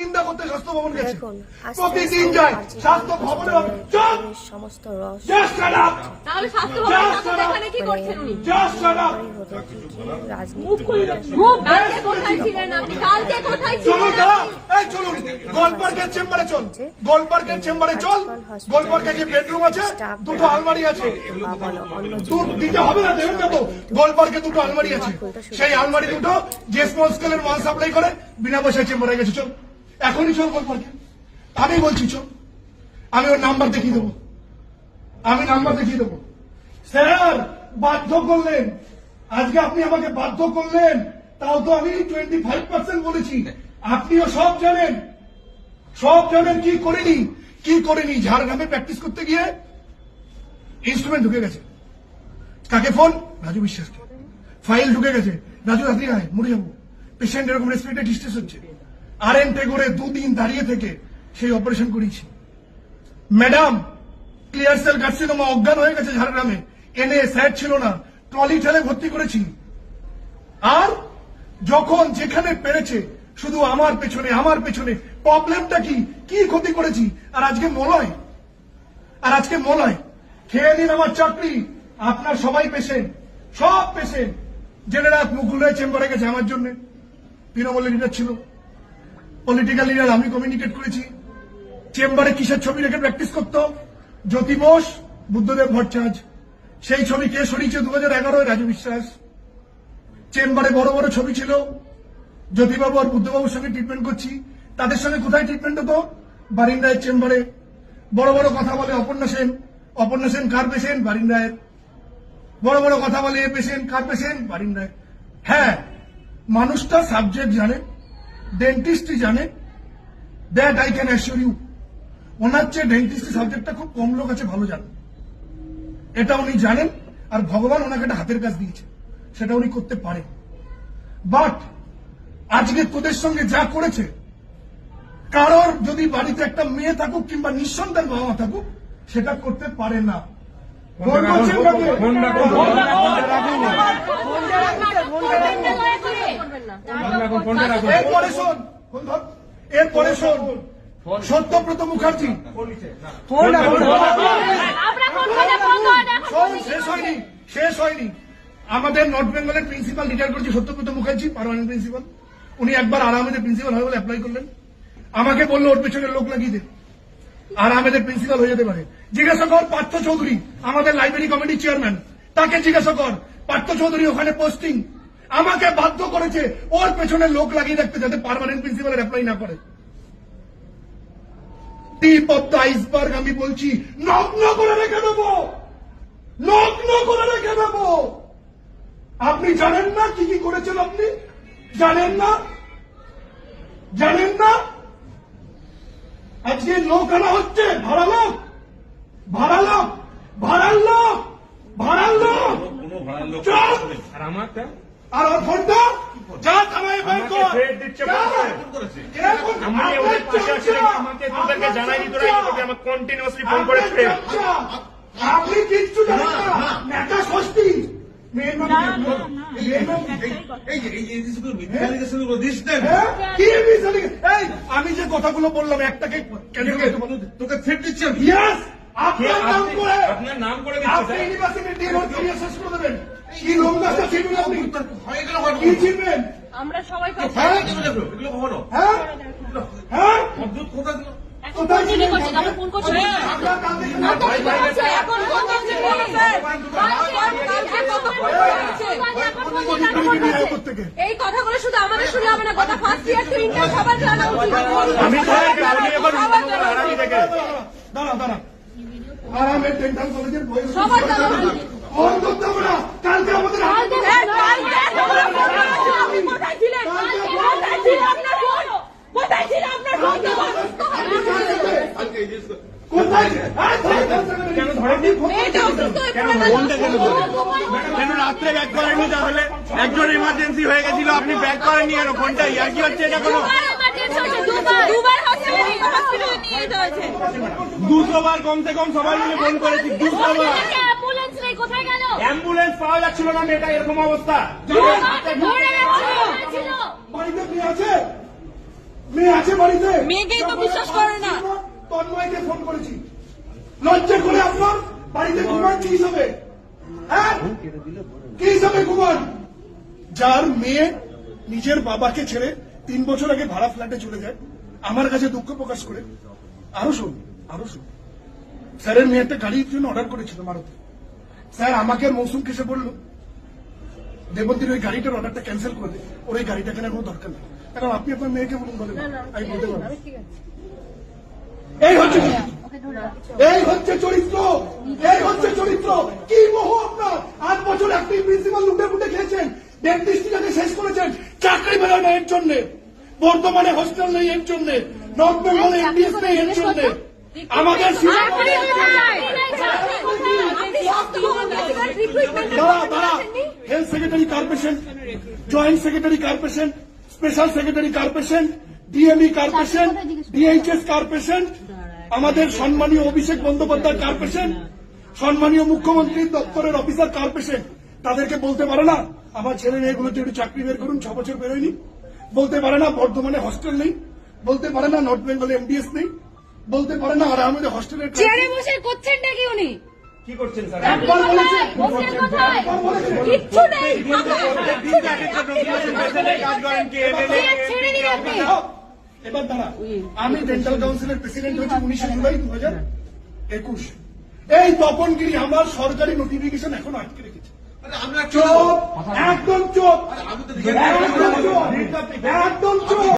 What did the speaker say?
নিন্দা করতে স্বাস্থ্য ভবন গেছে। প্রতিদিন যায় স্বাস্থ্য ভবনে সমস্ত রস জাস্ট শাট আপ তাহলে স্বাস্থ্য ভবন এখানে কি করছেন উনি? জাস্ট শাট আপ হতে থেকে রাজনীতি কালকে কোথায় ছিলেন আপনি? কালকে কোথায় চলুন ছিলেন দাদা এই চলুন গোলপার্কের চেম্বারে চল। গোলপার্কের চেম্বারে চল। গোলপার্কে যে বেডরুম আছে দুটো আলমারি আছে। দিতে হবে না দেবেন না তো গোলপার্কে দুটো আলমারি আছে। সেই আলমারি দুটো যে স্মল স্কেলের মাল সাপ্লাই করে বিনা পয়সায় চেম্বারে গেছে। চল। এখনই চল গোলপার্কে আমি বলছি চল আমি ওর নাম্বার দেখিয়ে দেবো। আমি নাম্বার দেখিয়ে দেবো। স্যার, বাধ্য করলেন। আজকে আপনি আমাকে বাধ্য করলেন। তাও তো আমি টোয়েন্টি ফাইভ পার্সেন্ট বলেছি। আপনিও সব জানেন। সব জানেন কি করিনি। কি করিনি? ঝাড়গ্রামে প্র্যাকটিস করতে গিয়ে ইনস্ট্রুমেন্ট ঢুকে গেছে। কাকে ফোন রাজু বিশ্বাসকে। ফাইল ঢুকে গেছে। রাজু রাত্রি আয়, মরে যাব। পেশেন্ট এরকম রেসপিরেটরি ডিস্ট্রেস হচ্ছে। আর এন করে দুদিন দাঁড়িয়ে থেকে সেই অপারেশন করিয়েছি ম্যাডাম, ক্লিয়ার সেল কার্সিনোমা অজ্ঞান হয়ে গেছে ঝাড়গ্রামে। এনে স্যার ছিল না, ট্রলি ঠেলে ভর্তি করেছি। আর যখন যেখানে পেরেছে, শুধু আমার পেছনে আমার পেছনে, প্রবলেমটা কি? কি ক্ষতি করেছি? আর আজকে মলয়। আর আজকে মলয়। খেয়ে নিন আমার চাকরি। আপনার সবাই পেশেন্ট সব পেশেন্ট জেনে রাত মুকুল রায় চেম্বারে গেছে আমার জন্য। তৃণমূলের লিডার ছিল। পলিটিক্যাল লিডার আমি কমিউনিকেট করেছি। চেম্বারে কিসের ছবি রেখে প্র্যাকটিস করতো? জ্যোতি বোস, বুদ্ধদেব ভট্টাচার্য। সেই ছবি কে সরিয়েছে দু হাজার এগারোয় রাজু বিশ্বাস। চেম্বারে বড় বড় ছবি ছিল। জ্যোতিবাবু আর বুদ্ধবাবুর সঙ্গে ট্রিটমেন্ট করছি। তাদের সঙ্গে কোথায় ট্রিটমেন্ট হতো? বারিন্দায়ের চেম্বারে বড় বড় কথা বলে অপর্ণা সেন। অপর্ণা সেন কার পেশেন্ট? বারিন্দায়ের বড় বড় কথা বলে এ পেশেন্ট কার পেশেন্ট? বারিন্দায়। হ্যাঁ মানুষটা সাবজেক্ট জানে। ডেন্টিস্টই জানে। That I can assure you ওনার চেয়ে ডেন্টিস্ট সাবজেক্টটা খুব কম লোক আছে ভালো জানেন এটা উনি জানেন আর ভগবান ওনাকে একটা হাতের কাজ দিয়েছে। সেটা উনি করতে পারেন। বাট আজকে তোদের সঙ্গে যা করেছে কারোর যদি বাড়িতে একটা মেয়ে থাকুক কিংবা নিঃসন্তান বাবা মা থাকুক সেটা করতে পারে না। ফোন কাকে? এরপরে শোন এরপরে শোন। সত্যব্রত মুখার্জি। শেষ হয়নি শেষ হয়নি। আমাদের নর্থ বেঙ্গলের প্রিন্সিপাল রিটায়ার করছে সত্যব্রত মুখার্জি পারমানেন্ট প্রিন্সিপাল। উনি একবার আর আহমেদের প্রিন্সিপাল হবে বলে অ্যাপ্লাই করলেন। আমাকে বলল ওর পেছনে লোক লাগিয়ে দে। আর আহমেদের প্রিন্সিপাল হয়ে যেতে পারে। জিজ্ঞাসা কর পার্থ চৌধুরী আমাদের লাইব্রেরি কমিটির চেয়ারম্যান তাকে জিজ্ঞাসা কর পার্থ চৌধুরী ওখানে পোস্টিং আমাকে বাধ্য করেছে ওর পেছনে লোক লাগিয়ে রাখতে যাতে পার্মানেন্ট প্রিন্সিপালের অ্যাপ্লাই না করে। টিপ অফ দ্য আইসবার্গ আমি বলছি নগ্ন করে রেখে দেবো। নগ্ন করে রেখে দেবো। আপনি জানেন না কি কি করেছেন আপনি? জানেন না? জানেন না? আজকে লোক আনা হচ্ছে ভাড়া লোক ভাড়া লোক ভাড়ার লোক ভাড়ার লোক। ভাড়ার লোক আর আর যা বের কর। threat দিচ্ছে যা! করেছে। এখন আমাকে ওদের পাশে আসলে আমাকে তোদেরকে জানাই দিত না তোকে আমাকে কন্টিনিউয়াসলি ফোন করে আপনি কিচ্ছু জানেন না। নেতা ষষ্ঠী। আমি যে কথাগুলো বললাম একটাকে কেন তোকে থ্রেট দিচ্ছি আমি। ইয়েস আপনার নাম করে আপনার নাম করে আপনি ইউনিভার্সিটির ডিন ওর শেষ করে দেবেন। কি লোকদাসটা চিনবেন আপনি হয়ে গেল কি চিনবেন? আমরা সবাই হ্যাঁ এগুলো কখনো। হ্যাঁ? হ্যাঁ? অদ্ভুত কথা। কোথায় ছিলেন ফোন করছে এখন ফোন করছে এই কথাগুলো শুধু আমাদের শুনে হবে না। কথা ফার্স্ট ইয়ার টু ইন্টার সবার জানা উচিত। আমি এবার। থেকে। দাঁড়া দাঁড়া আরামের ডেন্টাল কলেজের বই না কালকে আমাদের কেন রাত্রে ব্যাক করেননি তাহলে? একজন ইমার্জেন্সি হয়ে গেছিল, আপনি ব্যাক করেননি কেন? ফোনটা ইয়ার কি হচ্ছে এটা কোনো? দুবার emergency হয়েছে, দুবার দুবার হসপিটালে হসপিটালে নিয়ে যেতে হয়েছে দুশো বার কমসে কম সবাই মিলে ফোন করেছি দুশো বার অ্যাম্বুলেন্স পাওয়া যাচ্ছিল না মেয়েটা এরকম অবস্থা। বাড়িতে কে আছে? মেয়ে আছে বাড়িতে? মেয়েকেই তো বিশ্বাস করে না। তন্ময়কে ফোন করেছি। লজ্জা করে আপনার বাড়িতে ঘুমান কি হিসাবে? হ্যাঁ? কি হিসাবে ঘুমান? যার মেয়ে নিজের বাবাকে ছেড়ে তিন বছর আগে ভাড়া ফ্ল্যাটে চলে যায়। আমার কাছে দুঃখ প্রকাশ করে। আরও শুন আরও শুন স্যারের মেয়ে একটা গাড়ির জন্য অর্ডার করেছিল মারুতি। স্যার আমাকে আর মৌসুমকে এসে বলল দেবন্তীর ওই গাড়িটার অর্ডারটা ক্যান্সেল করে দে। ওর ওই গাড়িটা কেনার কোনো দরকার নেই। কারণ আপনি আপনার মেয়েকে বলুন বলেন আমি বলতে পারব। এই হচ্ছে চরিত্র। এই হচ্ছে চরিত্র। এই হচ্ছে চরিত্র। কি মোহ আপনার। আট বছর একটি প্রিন্সিপাল লুটে ফুটে খেয়েছেন ডেন্টিস্টটাকে শেষ করেছেন। চাকরি এর জন্য। বর্তমানে হোস্টেল নেই এর জন্য নর্থ বেঙ্গলে এমবিএস নেই এর জন্য। আমাদের দাঁড়া দাঁড়া। Health secretary corporation joint secretary corporation special secretary corporation DME corporation DHS corporation আমাদের সম্মানীয় অভিষেক বন্দ্যোপাধ্যায় কর্পোরেশন সম্মানীয় মুখ্যমন্ত্রীর দপ্তরের অফিসার কর্পোরেশন তাদেরকে বলতে পারে না আমার ছেলে মেয়েগুলোতে একটু চাকরি বের করুন ছ বছর বেরোয়নি। বলতে পারে না বর্ধমানে হস্টেল নেই বলতে পারে না নর্থ বেঙ্গলে এমডিএস নেই বলতে পারে না আর আমাদের হস্টেলের চেয়ারে বসে করছেন নাকি উনি? কি করছেন স্যার? একবার বলেছে। একবার বলেছে। কিচ্ছু নেই। দিন এক একটা ডকুমেন্টেশন বেসে কাজ করেন কে এমএলএ ছেড়ে দিন আপনি এবার দাঁড়া। আমি ডেন্টাল কাউন্সিলের প্রেসিডেন্ট হয়েছি উনিশে জুলাই দু হাজার একুশ। এই তপনগিরি আমার সরকারি নোটিফিকেশন এখন আটকে রেখেছে। চোপ একদম চোপ একদম চোপ একদম চোপ